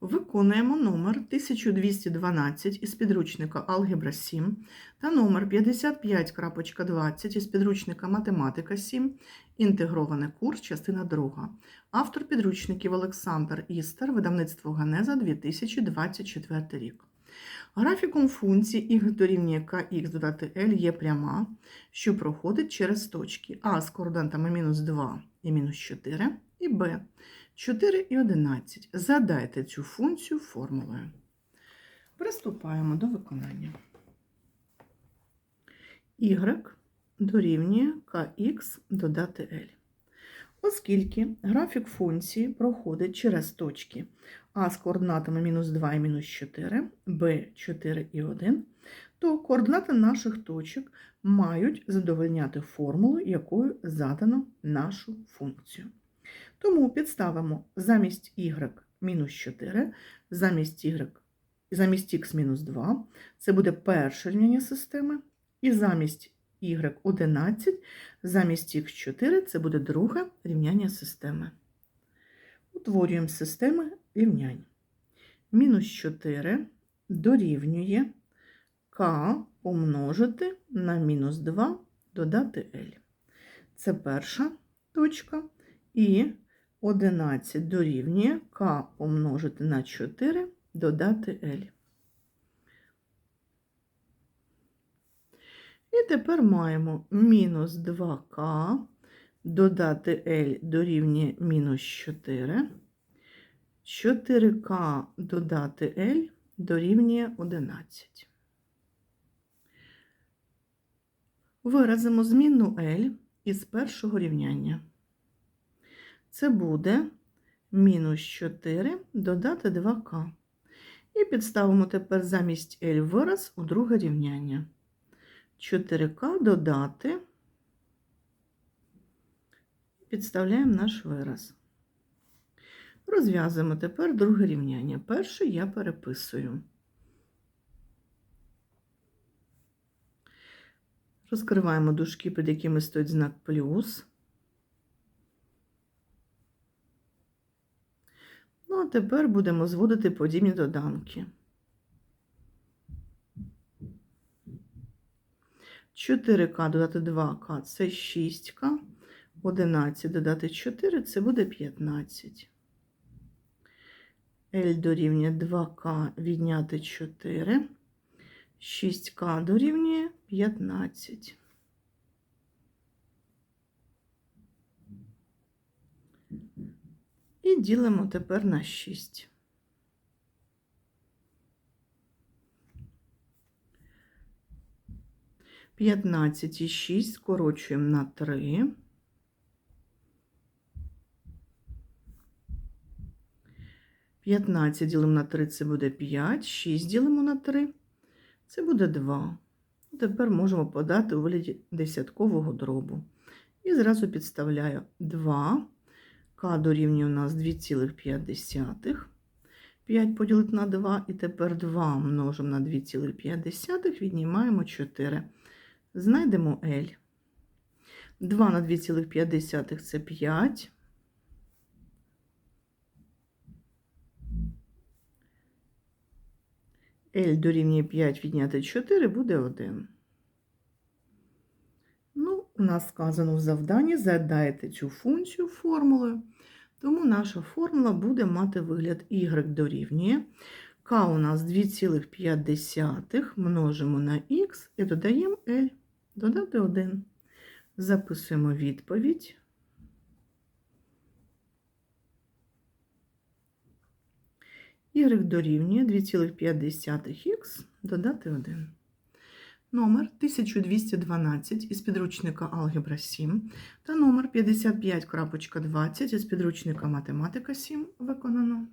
Виконуємо номер 1212 із підручника Алгебра 7 та номер 55.20 із підручника Математика 7, інтегрований курс, частина 2. Автор підручників Олександр Істер, видавництво Ганеза 2024 рік. Графіком функції y дорівнює kx додати L є пряма, що проходить через точки А з координатами мінус 2 і мінус 4, і Б 4 і 11. Задайте цю функцію формулою. Приступаємо до виконання. y дорівнює kx додати L. Оскільки графік функції проходить через точки А з координатами мінус 2 і мінус 4, Б 4 і 1, то координати наших точок мають задовольняти формулу, якою задано нашу функцію. Тому підставимо замість y мінус 4, замість y, замість x мінус 2, це буде перше рівняння системи, і замість y 11, замість x 4 це буде друге рівняння системи. Утворюємо системи рівнянь. Мінус 4 дорівнює k помножити на мінус 2 додати L. Це перша точка. І 11 дорівнює k помножити на 4 додати L. І тепер маємо мінус 2k додати L дорівнює мінус 4. 4k додати L дорівнює 11. Виразимо змінну L із першого рівняння. Це буде мінус 4 додати 2к. І підставимо тепер замість L вираз у друге рівняння. 4к додати, підставляємо наш вираз. Розв'язуємо тепер друге рівняння. Перше я переписую. Розкриваємо дужки, під якими стоїть знак плюс. А тепер будемо зводити подібні доданки. 4К додати 2К це 6К, 11 додати 4 це буде 15. L дорівнює 2К відняти 4, 6К дорівнює 15. І ділимо тепер на 6. П'ятнадцять і 6 скорочуємо на 3. П'ятнадцять ділимо на 3, це буде 5, 6 ділимо на 3, це буде 2. Тепер можемо подати у вигляді десяткового дробу. І зразу підставляю 2. К дорівнює у нас 2,5. 5 поділити на 2, і тепер 2 множимо на 2,5, віднімаємо 4. Знайдемо L. 2 на 2,5 це 5. L дорівнює 5 відняти 4 буде 1. У нас сказано в завданні, задайте цю функцію формулою. Тому наша формула буде мати вигляд y дорівнює. К у нас 2,5 множимо на х і додаємо L. Додати 1. Записуємо відповідь. Y дорівнює 2,5х додати 1. Номер 1212 із підручника Алгебра 7 та номер 55.20 із підручника Математика 7 виконано.